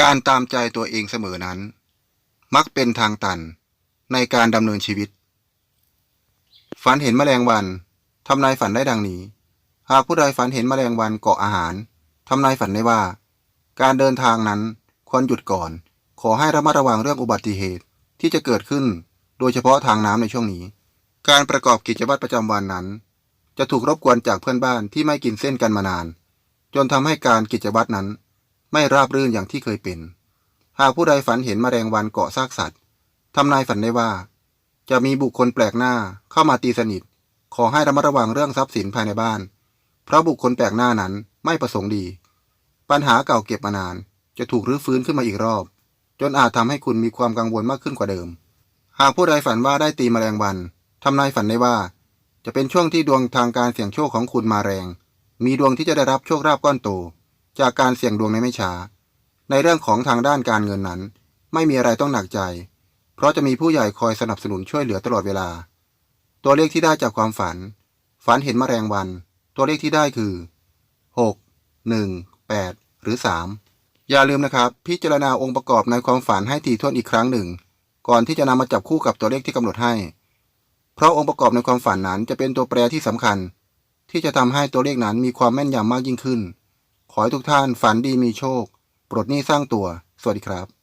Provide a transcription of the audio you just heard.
การตามใจตัวเองเสมอนั้น มักเป็นทางตันในการดำเนินชีวิต ฝันเห็นแมลงวันทำนายฝันได้ดังนี้ หากผู้ใดฝันเห็นแมลงวันเกาะอาหารทำนายฝันได้ว่า การเดินทางนั้นควรหยุดก่อน ขอให้ระมัดระวังเรื่องอุบัติเหตุที่จะเกิดขึ้น โดยเฉพาะทางน้ำในช่วงนี้ การประกอบกิจวัตรประจำวันนั้น จะถูกรบกวนจากเพื่อนบ้านที่ไม่กินเส้นกันมานาน จนทำให้การกิจวัตรนั้น ไม่ราบรื่นอย่างที่เคยเป็น หากผู้ใดฝันเห็นมแมลงวันเกาะซากสัตว์ทำนายฝันได้ว่า จะมีบุคคลแปลกหน้าเข้ามาตีสนิท ขอให้ระมัดระวังเรื่องทรัพย์สินภายในบ้าน เพราะบุคคลแปลกหน้านั้นไม่ประสงค์ดี ปัญหาเก่าเก็บมานาน จะถูกรื้อฟื้นขึ้นมาอีกรอบ จนอาจทำให้คุณมีความกังวลมากขึ้นกว่าเดิม หากผู้ใดฝันว่าได้ตีมแมลงวันทำนายฝันได้ว่า จะเป็นช่วงที่ดวงทางการเสี่ยงโชคของคุณมาแรง มีดวงที่จะได้รับโชคลาภก้อนโต จากการเสี่ยงดวงในไม่ช้า ในเรื่องของทางด้านการเงินนั้น ไม่มีอะไรต้องหนักใจ เพราะจะมีผู้ใหญ่คอยสนับสนุนช่วยเหลือตลอดเวลา ตัวเลขที่ได้จากความฝัน ฝันเห็นมแมลงวัน ตัวเลขที่ได้คือ 6 1 8 หรือ 3 อย่าลืมนะครับ พิจารณาองค์ประกอบในความฝันให้ถี่ถ้วนอีกครั้งหนึ่ง ก่อนที่จะนำมาจับคู่กับตัวเลขที่กำหนดให้ เพราะองค์ประกอบในความฝันนั้นจะเป็นตัวแปรที่สำคัญ ที่จะทำให้ตัวเลขนั้นมีความแม่นยำมากยิ่งขึ้น ขอให้ทุกท่านฝันดีมีโชค ปลดหนี้สร้างตัว สวัสดีครับ